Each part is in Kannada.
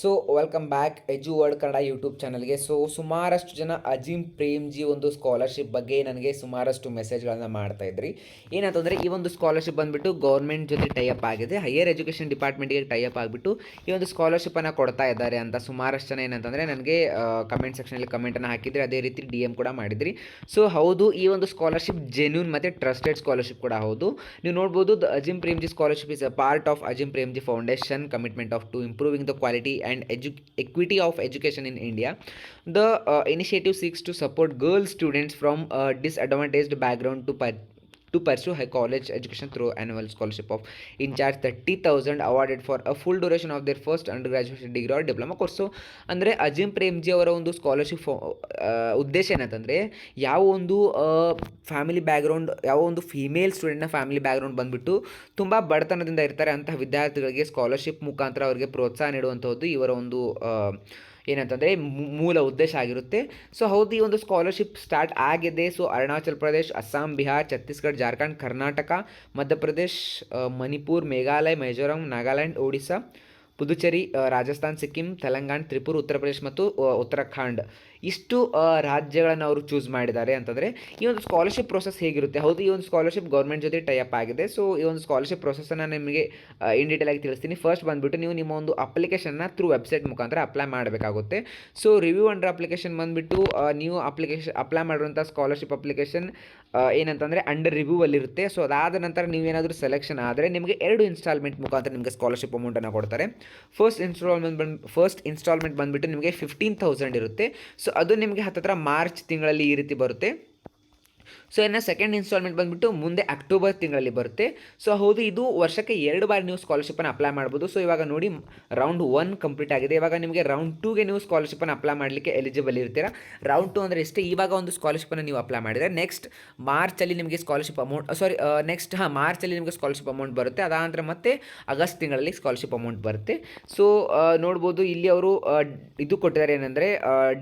So welcome back edu word Kannada YouTube ಚಾನಲ್ಗೆ ಸೊ ಸುಮಾರಷ್ಟು ಜನ ಅಜೀಮ್ ಪ್ರೇಮ್ಜಿ ಒಂದು ಸ್ಕಾಲರ್ಶಿಪ್ ಬಗ್ಗೆ ನನಗೆ ಸುಮಾರಷ್ಟು ಮೆಸೇಜ್ಗಳನ್ನು ಮಾಡ್ತಾ ಇದ್ರಿ. ಏನಂತಂದರೆ, ಈ ಒಂದು ಸ್ಕಾಲರ್ಶಿಪ್ ಬಂದುಬಿಟ್ಟು ಗೌರ್ಮೆಂಟ್ ಜೊತೆ ಟೈಅಪ್ ಆಗಿದೆ. ಹೈಯರ್ ಎಜುಕೇಷನ್ ಡಿಪಾರ್ಟ್ಮೆಂಟ್ಗೆ ಟೈಅಪ್ ಆಗಿಬಿಟ್ಟು ಈ ಒಂದು ಸ್ಕಾಲರ್ಶಿಪ್ಪನ್ನು ಕೊಡ್ತಾ ಇದ್ದಾರೆ ಅಂತ ಸುಮಾರಷ್ಟು ಜನ ಏನಂತಂದರೆ ನನಗೆ ಕಮೆಂಟ್ ಸೆಕ್ಷನಲ್ಲಿ ಕಮೆಂಟನ್ನು ಹಾಕಿದ್ರೆ ಅದೇ ರೀತಿ ಡಿ ಎಂ ಕೂಡ ಮಾಡಿದ್ರಿ. ಸೊ ಹೌದು, ಈ ಒಂದು ಸ್ಕಾಲರ್ಶಿಪ್ ಜೆನ್ಯೂನ್ ಮತ್ತು ಟ್ರಸ್ಟೆಡ್ ಸ್ಕಾಲರ್ಶಿಪ್ ಕೂಡ ಹೌದು. ನೀವು ನೋಡ್ಬೋದು Azim Premji scholarship is a part of Azim Premji foundation commitment of to improving the quality and edu- equity of education in India. The uh, initiative seeks to support girl students from a disadvantaged background to to pursue high college education through annual scholarship of in charge 30000 awarded for a full duration of their first undergraduate degree or diploma course so ಅಂದರೆ ಅಜಿಮ್ ಪ್ರೇಮ್ಜಿ ಅವರ ಒಂದು ಸ್ಕಾಲರ್ಶಿಪ್ ಉದ್ದೇಶ ಏನಂತಂದರೆ ಯಾವ ಒಂದು ಫ್ಯಾಮಿಲಿ ಬ್ಯಾಕ್ಗ್ರೌಂಡ್ ಯಾವ ಒಂದು ಫೀಮೇಲ್ ಸ್ಟೂಡೆಂಟ್ನ ಫ್ಯಾಮಿಲಿ ಬ್ಯಾಕ್ಗ್ರೌಂಡ್ ಬಂದುಬಿಟ್ಟು ತುಂಬ ಬಡತನದಿಂದ ಇರ್ತಾರೆ ಅಂತಹ ವಿದ್ಯಾರ್ಥಿಗಳಿಗೆ ಸ್ಕಾಲರ್ಶಿಪ್ ಮುಖಾಂತರ ಅವರಿಗೆ ಪ್ರೋತ್ಸಾಹ ನೀಡುವಂಥದ್ದು ಇವರ ಒಂದು ಏನಂತಂದರೆ ಮೂಲ ಉದ್ದೇಶ ಆಗಿರುತ್ತೆ. ಸೊ ಹೌದು, ಈ ಒಂದು ಸ್ಕಾಲರ್ಶಿಪ್ ಸ್ಟಾರ್ಟ್ ಆಗಿದೆ. ಸೊ ಅರುಣಾಚಲ್ ಪ್ರದೇಶ್, ಅಸ್ಸಾಂ, ಬಿಹಾರ್ ಛತ್ತೀಸ್ಗಢ ಜಾರ್ಖಂಡ್, ಕರ್ನಾಟಕ, ಮಧ್ಯಪ್ರದೇಶ್ ಮಣಿಪುರ್, ಮೇಘಾಲಯ, ಮಿಜೋರಾಂ, ನಾಗಾಲ್ಯಾಂಡ್ ಒಡಿಶಾ ಪುದುಚೇರಿ ರಾಜಸ್ಥಾನ್, ಸಿಕ್ಕಿಂ, ತೆಲಂಗಾಣ, ತ್ರಿಪುರ, ಉತ್ತರ ಪ್ರದೇಶ ಮತ್ತು ಉತ್ತರಾಖಂಡ್. ಇಷ್ಟು ರಾಜ್ಯಗಳನ್ನು ಅವರು ಚೂಸ್ ಮಾಡಿದ್ದಾರೆ ಅಂತಂದರೆ, ಈ ಒಂದು ಸ್ಕಾಲರ್ಶಿಪ್ ಪ್ರೊಸೆಸ್ ಹೇಗಿರುತ್ತೆ? ಹೌದು, ಈ ಒಂದು ಸ್ಕಾಲರ್ಶಿಪ್ ಗೌರ್ಮೆಂಟ್ ಜೊತೆ ಟೈಅಪ್ ಆಗಿದೆ. ಸೊ ಈ ಒಂದು ಸ್ಕಾಲರ್ಶಿಪ್ ಪ್ರೊಸೆಸನ್ನು ನಿಮಗೆ ಇನ್ ಡೀಟೇಲ್ ಆಗಿ ತಿಳಿಸ್ತೀನಿ. ಫಸ್ಟ್ ಬಂದುಬಿಟ್ಟು ನೀವು ನಿಮ್ಮ ಒಂದು ಅಪ್ಲಿಕೇಶನ್ನ ಥ್ರೂ ವೆಬ್ಸೈಟ್ ಮುಖಾಂತರ ಅಪ್ಲೈ ಮಾಡಬೇಕಾಗುತ್ತೆ. ಸೊ ರಿವ್ಯೂ ಅಂಡರ್ ಅಪ್ಲಿಕೇಶನ್ ಬಂದುಬಿಟ್ಟು ನೀವು ಅಪ್ಲಿಕೇಶನ್ ಅಪ್ಲೈ ಮಾಡಿರುವಂಥ ಸ್ಕಾಲರ್ಶಿಪ್ ಅಪ್ಲಿಕೇಶನ್ ಏನಂತಂದರೆ ಅಂಡರ್ ರಿವ್ಯೂವಲ್ಲಿರುತ್ತೆ ಸೊ ಅದಾದ ನಂತರ ನೀವೇನಾದರೂ ಸೆಲೆಕ್ಷನ್ ಆದರೆ ನಿಮಗೆ ಎರಡು ಇನ್ಸ್ಟಾಲ್ಮೆಂಟ್ ಮುಖಾಂತರ ನಿಮಗೆ ಸ್ಕಾಲರ್ಶಿಪ್ ಅಮೌಂಟನ್ನು ಕೊಡ್ತಾರೆ. ಫಸ್ಟ್ ಇನ್ಸ್ಟಾಲ್ಮೆಂಟ್ ಬಂದು ಫಸ್ಟ್ ಇನ್ಸ್ಟಾಲ್ಮೆಂಟ್ ಬಂದುಬಿಟ್ಟು ನಿಮಗೆ ಫಿಫ್ಟೀನ್ ತೌಸಂಡ್ ಇರುತ್ತೆ. ಸೊ ಅದು ನಿಮಗೆ ಹತ್ತತ್ರ ಮಾರ್ಚ್ ತಿಂಗಳಲ್ಲಿ ಈ ರೀತಿ ಬರುತ್ತೆ. ಸೊ ಇನ್ನು ಸೆಕೆಂಡ್ ಇನ್ಸ್ಟಾಲ್ಮೆಂಟ್ ಬಂದುಬಿಟ್ಟು ಮುಂದೆ ಅಕ್ಟೋಬರ್ ತಿಂಗಳಲ್ಲಿ ಬರುತ್ತೆ. ಸೊ ಹೌದು, ಇದು ವರ್ಷಕ್ಕೆ ಎರಡು ಬಾರಿ ನೀವು ಸ್ಕಾಲರ್ಶಿಪ್ಪನ್ನು ಅಪ್ಲೈ ಮಾಡ್ಬೋದು. ಸೊ ಇವಾಗ ನೋಡಿ ರೌಂಡ್ ಒನ್ ಕಂಪ್ಲೀಟ್ ಆಗಿದೆ. ಇವಾಗ ನಿಮಗೆ ರೌಂಡ್ ಟೂಗೆ ನೀವು ಸ್ಕಾಲರ್ಶಿಪ್ಪನ್ನು ಅಪ್ಲೈ ಮಾಡಲಿಕ್ಕೆ ಎಲಿಜಿಬಲ್ ಇರ್ತೀರಾ. ರೌಂಡ್ ಟು ಅಂದರೆ ಇಷ್ಟೇ ಇವಾಗ ಒಂದು ಸ್ಕಾಲರ್ಶಿಪ್ಪನ್ನು ನೀವು ಅಪ್ಲೈ ಮಾಡಿದರೆ ನೆಕ್ಸ್ಟ್ ಮಾರ್ಚಲ್ಲಿ ನಿಮಗೆ ಸ್ಕಾಲರ್ಶಿಪ್ ಅಮೌಂಟ್ ಸಾರಿ ನೆಕ್ಸ್ಟ್ ಹಾಂ ಮಾರ್ಚಲ್ಲಿ ನಿಮಗೆ ಸ್ಕಾಲರ್ಶಿಪ್ ಅಮೌಂಟ್ ಬರುತ್ತೆ. ಅದಾನಂತರ ಮತ್ತೆ ಆಗಸ್ಟ್ ತಿಂಗಳಲ್ಲಿ ಸ್ಕಾಲರ್ಶಿಪ್ ಅಮೌಂಟ್ ಬರುತ್ತೆ. ಸೊ ನೋಡ್ಬೋದು, ಇಲ್ಲಿ ಅವರು ಇದು ಕೊಟ್ಟಿದ್ದಾರೆ ಏನಂದರೆ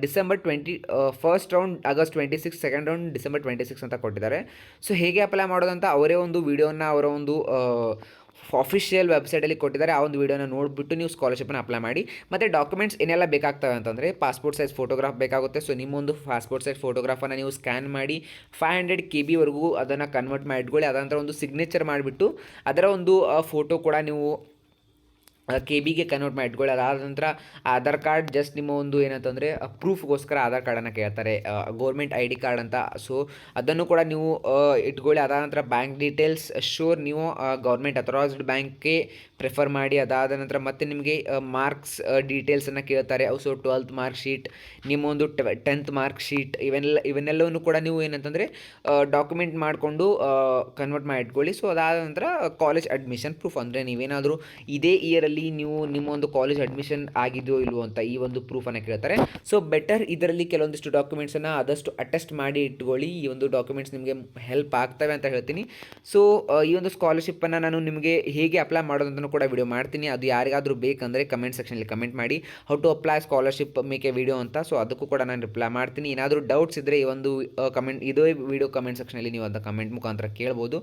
December twenty first round August twenty six second round December twenty six ಅಂತ ಕೊಟ್ಟಿದ್ದಾರೆ. ಸೊ ಹೇಗೆ ಅಪ್ಲೈ ಮಾಡೋದಂತ ಅವರೇ ಒಂದು ವಿಡಿಯೋನ ಅವರ ಒಂದು ಅಫಿಷಿಯಲ್ ವೆಬ್ಸೈಟಲ್ಲಿ ಕೊಟ್ಟಿದ್ದಾರೆ. ಆ ಒಂದು ವೀಡಿಯೋನ ನೋಡಿಬಿಟ್ಟು ನೀವು ಸ್ಕಾಲರ್ಶಿಪ್ನ ಅಪ್ಲೈ ಮಾಡಿ. ಮತ್ತು ಡಾಕ್ಯುಮೆಂಟ್ಸ್ ಏನೆಲ್ಲ ಬೇಕಾಗ್ತವೆ ಅಂತಂದರೆ ಪಾಸ್ಪೋರ್ಟ್ ಸೈಜ್ ಫೋಟೋಗ್ರಾಫ್ ಬೇಕಾಗುತ್ತೆ. ಸೊ ನಿಮ್ಮೊಂದು ಪಾಸ್ಪೋರ್ಟ್ ಸೈಜ್ ಫೋಟೋಗ್ರಾಫನ್ನು ನೀವು ಸ್ಕ್ಯಾನ್ ಮಾಡಿ ಫೈವ್ ಹಂಡ್ರೆಡ್ ಕೆ ಬಿವರೆಗೂ ಅದನ್ನು ಕನ್ವರ್ಟ್ ಮಾಡಿ ಇಟ್ಕೊಳ್ಳಿ ಅದಂತರ ಒಂದು ಸಿಗ್ನೇಚರ್ ಮಾಡಿಬಿಟ್ಟು ಅದರ ಒಂದು ಫೋಟೋ ಕೂಡ ನೀವು ಕೆ ಬಿಗೆ ಕನ್ವರ್ಟ್ ಮಾಡಿ ಇಟ್ಕೊಳ್ಳಿ ಅದಾದ ನಂತರ ಆಧಾರ್ ಕಾರ್ಡ್ ಜಸ್ಟ್ ನಿಮ್ಮ ಒಂದು ಏನಂತಂದರೆ ಪ್ರೂಫ್ಗೋಸ್ಕರ ಆಧಾರ್ ಕಾರ್ಡನ್ನು ಕೇಳ್ತಾರೆ. ಗೌರ್ಮೆಂಟ್ ಐ ಡಿ ಕಾರ್ಡ್ ಅಂತ. ಸೊ ಅದನ್ನು ಕೂಡ ನೀವು ಇಟ್ಕೊಳ್ಳಿ. ಅದಾದ ನಂತರ ಬ್ಯಾಂಕ್ ಡೀಟೇಲ್ಸ್ ಶೋರ್ ನೀವು ಗೌರ್ಮೆಂಟ್ ಅಥರೈಸ್ಡ್ ಬ್ಯಾಂಕ್ಗೆ ಪ್ರಿಫರ್ ಮಾಡಿ ಅದಾದ ನಂತರ ಮತ್ತೆ ನಿಮಗೆ ಮಾರ್ಕ್ಸ್ ಡೀಟೇಲ್ಸನ್ನು ಕೇಳ್ತಾರೆ. ಸೊ ಟ್ವೆಲ್ತ್ ಮಾರ್ಕ್ ಶೀಟ್ ನಿಮ್ಮೊಂದು ಟೆಂತ್ ಮಾರ್ಕ್ ಶೀಟ್ ಇವೆಲ್ಲ, ಇವನ್ನೆಲ್ಲವನ್ನು ಕೂಡ ನೀವು ಏನಂತಂದರೆ ಡಾಕ್ಯುಮೆಂಟ್ ಮಾಡಿಕೊಂಡು ಕನ್ವರ್ಟ್ ಮಾಡಿ ಇಟ್ಕೊಳ್ಳಿ. ಸೊ ಅದಾದ ನಂತರ ಕಾಲೇಜ್ ಅಡ್ಮಿಷನ್ ಪ್ರೂಫ್ ಅಂದರೆ ನೀವೇನಾದರೂ ಇದೇ ಇಯರಲ್ಲಿ ನೀವು ನಿಮ್ಮೊಂದು ಕಾಲೇಜ್ ಅಡ್ಮಿಷನ್ ಆಗಿದೆಯೋ ಇಲ್ವೋ ಅಂತ ಈ ಒಂದು ಪ್ರೂಫನ್ನು ಕೇಳ್ತಾರೆ. ಸೊ ಬೆಟರ್ ಇದರಲ್ಲಿ ಕೆಲವೊಂದಿಷ್ಟು ಡಾಕ್ಯುಮೆಂಟ್ಸನ್ನು ಆದಷ್ಟು ಅಟೆಸ್ಟ್ ಮಾಡಿ ಇಟ್ಕೊಳ್ಳಿ. ಈ ಒಂದು ಡಾಕ್ಯುಮೆಂಟ್ಸ್ ನಿಮಗೆ ಹೆಲ್ಪ್ ಆಗ್ತವೆ ಅಂತ ಹೇಳ್ತೀನಿ. ಸೊ ಈ ಒಂದು ಸ್ಕಾಲರ್ಶಿಪ್ಪನ್ನು ನಾನು ನಿಮಗೆ ಹೇಗೆ ಅಪ್ಲೈ ಮಾಡೋದಂತಲೂ ಕೂಡ ವಿಡಿಯೋ ಮಾಡ್ತೀನಿ. ಅದು ಯಾರಿಗಾದರೂ ಬೇಕಂದರೆ ಕಮೆಂಟ್ ಸೆಕ್ಷನಲ್ಲಿ ಕಮೆಂಟ್ ಮಾಡಿ. How to apply scholarship make video ಅಂತ. ಸೊ ಅದಕ್ಕೂ ಕೂಡ ನಾನು ರಿಪ್ಲೈ ಮಾಡ್ತೀನಿ. ಏನಾದರೂ ಡೌಟ್ಸ್ ಇದ್ದರೆ ಈ ಒಂದು ಕಮೆಂಟ್ ಇದೇ ವಿಡಿಯೋ ಕಮೆಂಟ್ ಸೆಕ್ಷನಲ್ಲಿ ನೀವು ಅದನ್ನ ಕಮೆಂಟ್ ಮುಖಾಂತರ ಕೇಳ್ಬೋದು.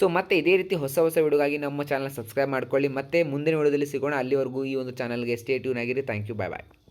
ಸೊ ಮತ್ತೆ ಇದೇ ರೀತಿ ಹೊಸ ಹೊಸ ವಿಡಿಯೋಗಾಗಿ ನಮ್ಮ ಚಾನಲ್ ಸಬ್ಸ್ಕ್ರೈಬ್ ಮಾಡ್ಕೊಳ್ಳಿ. ಮತ್ತೆ ಮುಂದಿನ ವಿಡಿಯೋದಲ್ಲಿ ಸಿಗೋಣ. ಅಲ್ಲಿವರೆಗೂ ಈ ಒಂದು ಚಾನಲ್ಗೆ ಸ್ಟೇ ಟ್ಯೂನ್ ಆಗಿರಿ. Thank you bye bye